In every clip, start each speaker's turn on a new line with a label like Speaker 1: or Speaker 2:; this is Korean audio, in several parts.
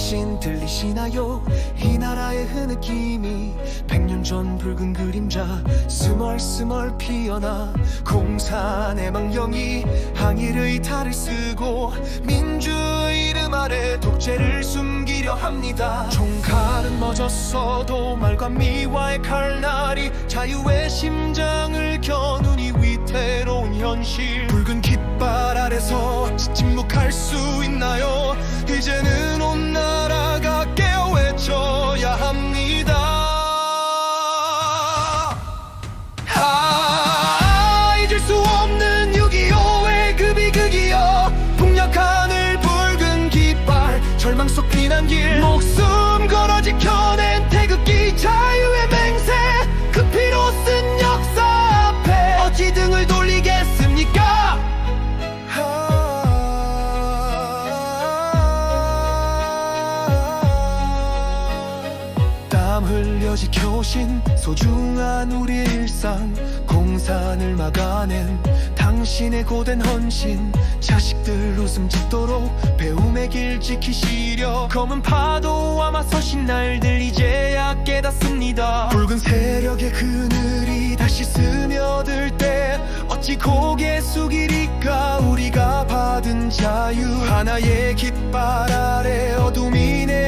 Speaker 1: 어르신 들리시나요? 이 나라의 흐느낌이 백년 전 붉은 그림자 스멀스멀 피어나 공산의 망령이 항일의 탈을 쓰고 민주의 이름 아래 독재를 숨기려 합니다. 총칼은 멎었어도 말과 미와의 칼날이 자유의 심장을 겨누니 위태로운 현실. 붉은 깃발 아래서 침묵할 수 있나요? 이제는 지켜오신 소중한 우리의 일상 공산을 막아낸 당신의 고된 헌신. 자식들 웃음 짓도록 배움의 길 지키시려. 검은 파도와 맞서신 날들 이제야 깨닫습니다. 붉은 세력의 그늘이 다시 스며들 때 어찌 고개 숙이리까? 우리가 받은 자유. 하나의 깃발 아래 어둠이 내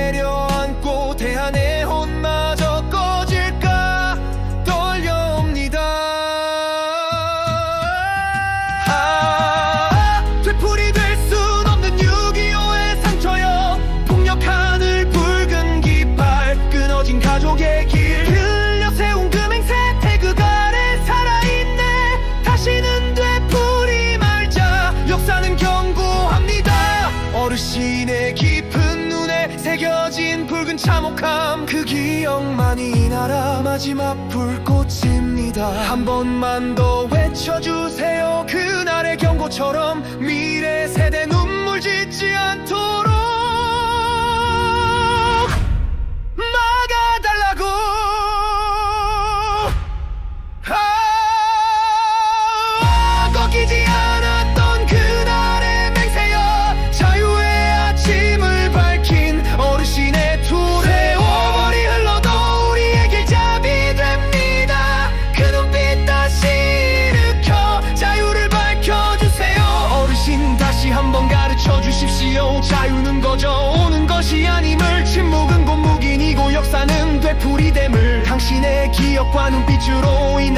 Speaker 1: 참혹함 그 기억만이 이 나라 마지막 불꽃입니다. 한 번만 더 외쳐주세요. 그날의 경고처럼 미래 세대 눈물 짓지 않도록 기억과 눈빛으로 이